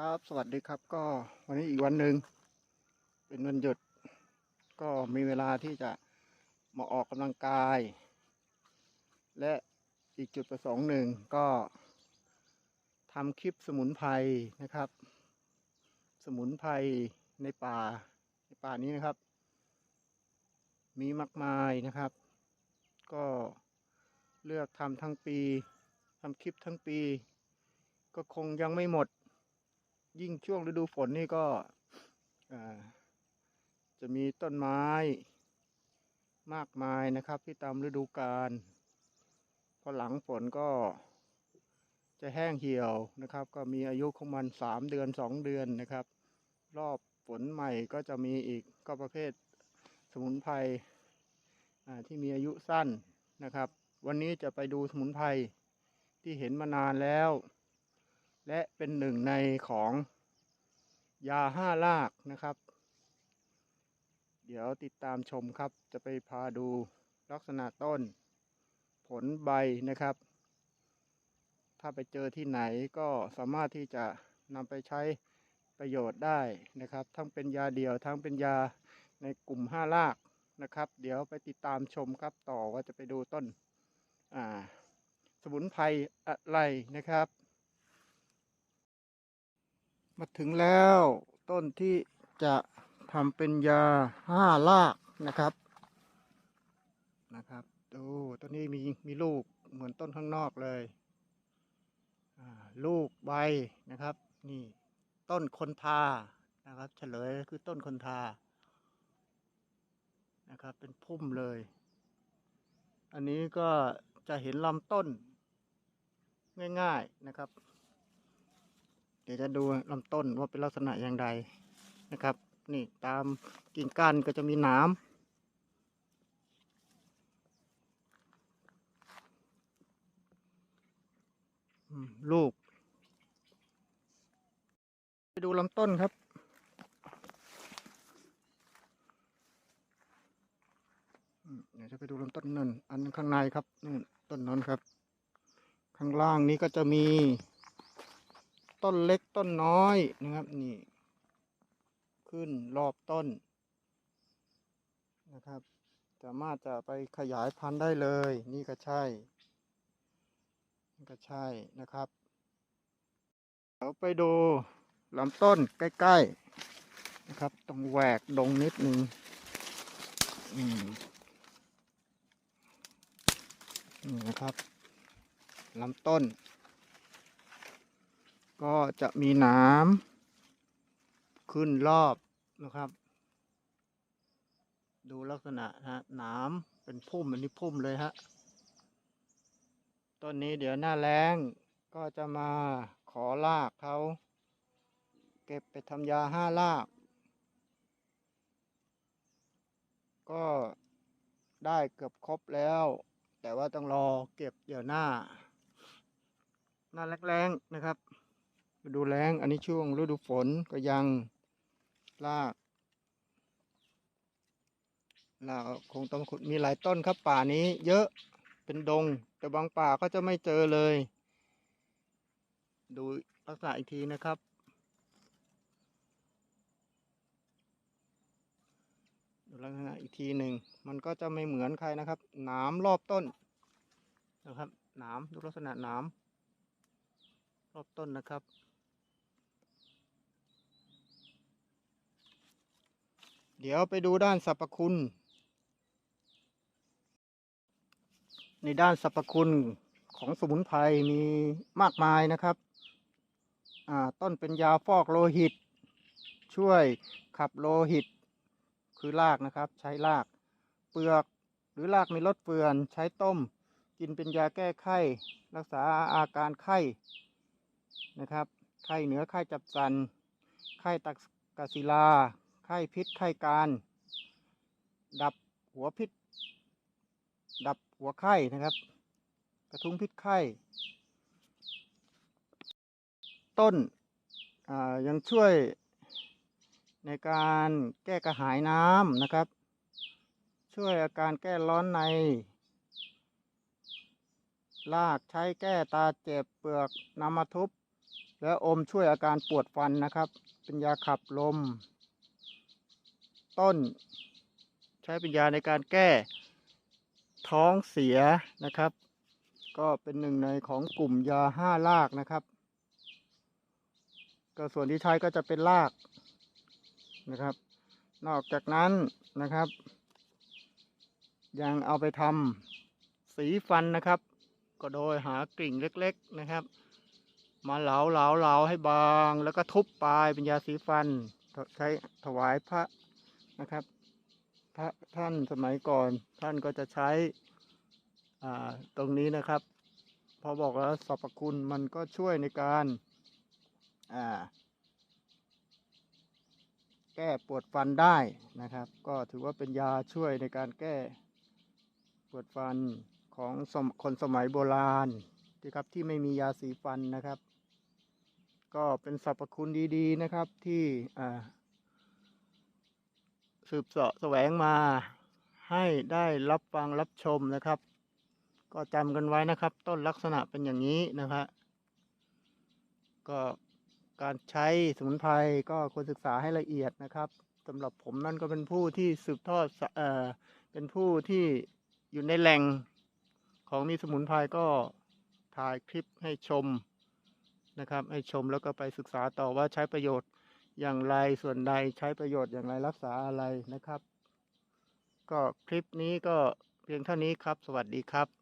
ครับสวัสดีครับก็วันนี้อีกวันหนึ่งเป็นวันหยุด ก็มีเวลาที่จะมาออกกำลังกาย และอีกจุดประสงค์หนึ่งก็ทำคลิปสมุนไพรนะครับ สมุนไพรในป่าในป่านี้นะครับ มีมากมายนะครับ ก็เลือกทำทั้งปีทำคลิปทั้งปี ก็คงยังไม่หมด ยิ่งช่วงฤดูฝนนี่ก็จะมีต้นไม้มากมายนะครับ ที่ตามฤดูกาลพอหลังฝนก็จะแห้งเหี่ยวนะครับ ก็มีอายุของมันสามเดือนสองเดือนนะครับ รอบฝนใหม่ก็จะมีอีกก็ประเภทสมุนไพรที่มีอายุสั้นนะครับ วันนี้จะไปดูสมุนไพรที่เห็นมานานแล้ว และเป็นหนึ่งในของยาห้าลากนะครับ เดี๋ยวติดตามชมครับ จะไปพาดูลักษณะต้น ผลใบนะครับ ถ้าไปเจอที่ไหนก็สามารถที่จะนำไปใช้ประโยชน์ได้นะครับ ทั้งเป็นยาเดียวทั้งเป็นยาในกลุ่มห้าลากนะครับ เดี๋ยวไปติดตามชมครับต่อว่าจะไปดูต้นสมุนไพรอะไรนะครับ มาถึงแล้วต้นที่จะทำเป็นยาห้าลากนะครับนะครับดูต้นนี้มีมีลูกเหมือนต้นข้างนอกเลยลูกใบนะครับนี่ต้นคนทานะครับ เฉลยคือต้นคนทานะครับ เป็นพุ่มเลย อันนี้ก็จะเห็นลำต้นง่าย ๆนะครับ เดี๋ยวจะดูลำต้นว่าเป็นลักษณะอย่างไรนะครับ นี่ตามกิ่งก้านก็จะมีหนามลูก ไปดูลำต้นครับ เดี๋ยวจะไปดูลำต้นนั่น อันข้างในครับนู่นต้นนั้นครับ ข้างล่างนี้ก็จะมี ต้นเล็กต้นน้อยนะครับนี่ ขึ้นรอบต้นนะครับ สามารถจะไปขยายพันธุ์ได้เลย นี่ก็ใช่นี่ก็ใช่นะครับเดี๋ยวไปดูลำต้นใกล้ๆนะครับต้องแหวกดงนิดนึงนี่นะครับลำต้น ก็จะมีหนามขึ้นรอบนะครับ ดูลักษณะฮะหนามเป็นพุ่มอันนี้พุ่มเลยฮะต้นนี้เดี๋ยวหน้าแล้งก็จะมาขอลากเขาเก็บไปทำยาห้าลาก ก็ได้เกือบครบแล้ว แต่ว่าต้องรอเก็บเดี๋ยวหน้า หน้าแรงๆนะครับ ฤดูแล้ง อันนี้ช่วงฤดูฝนก็ยังรากรากคงต้องขุดมีหลายต้นครับป่านี้เยอะเป็นดง แต่บางป่าก็จะไม่เจอเลย ดูลักษณะอีกทีนะครับ ดูลักษณะอีกทีหนึ่ง มันก็จะไม่เหมือนใครนะครับ หนามรอบต้นนะครับ หนามดูลักษณะหนามรอบต้นนะครับ เดี๋ยวไปดูด้านสรรพคุณ ในด้านสรรพคุณของสมุนไพรมีมากมายนะครับอ่าต้นเป็นยาฟอกโลหิต ช่วยขับโลหิต คือรากนะครับ ใช้ราก เปลือกหรือรากมีรสเฟื่อนใช้ต้ม กินเป็นยาแก้ไข้ รักษาอาการไข้นะครับ ไข้เหนือไข้จับสัน ไข้ตักกศิลา ข้พิษไข้การ ดับหัวพิษ ดับหัวไข้นะครับ กระทุ้งพิษไข้ ต้นอ่ายังช่วยในการแก้กระหายน้ำนะครับ ช่วยอาการแก้ร้อนในรากใช้แก้ตาเจ็บเปลือกนำมาทุบ แล้วอมช่วยอาการปวดฟันนะครับ เป็นยาขับลม ต้น ใช้เป็นยาในการแก้ท้องเสียนะครับ ก็เป็นหนึ่งในของกลุ่มยาห้ารากนะครับก็ส่วนที่ใช้ก็จะเป็นรากนะครับ นอกจากนั้นนะครับ ยังเอาไปทำสีฟันนะครับ ก็โดยหากริ่งเล็ก ๆนะครับ มาเหลาเหลาเหลาให้บาง แล้วก็ทุบปลายเป็นยาสีฟัน ใช้ถวายพระ นะครับพระท่านสมัยก่อนท่านก็จะใช้ตรงนี้นะครับ พอบอกแล้วสรรพคุณมันก็ช่วยในการแก้ปวดฟันได้นะครับ ก็ถือว่าเป็นยาช่วยในการแก้ปวดฟันของคนสมัยโบราณนะครับที่ไม่มียาสีฟันนะครับ ก็เป็นสรรพคุณดีๆนะครับที่อ่า สืบเสาะแสวงมา ให้ได้รับฟังรับชมนะครับ ก็จำกันไว้นะครับ ต้นลักษณะเป็นอย่างนี้นะครับก็การใช้สมุนไพรก็ควรศึกษาให้ละเอียดนะครับสำหรับผมนั่นก็เป็นผู้ที่สืบทอดเอ่อเป็นผู้ที่อยู่ในแหล่งของมีสมุนไพรก็ถ่ายคลิปให้ชมนะครับ ให้ชมแล้วก็ไปศึกษาต่อว่าใช้ประโยชน์ อย่างไรส่วนใดใช้ประโยชน์อย่างไรรักษาอะไรนะครับ ก็คลิปนี้ก็เพียงเท่านี้ครับ สวัสดีครับ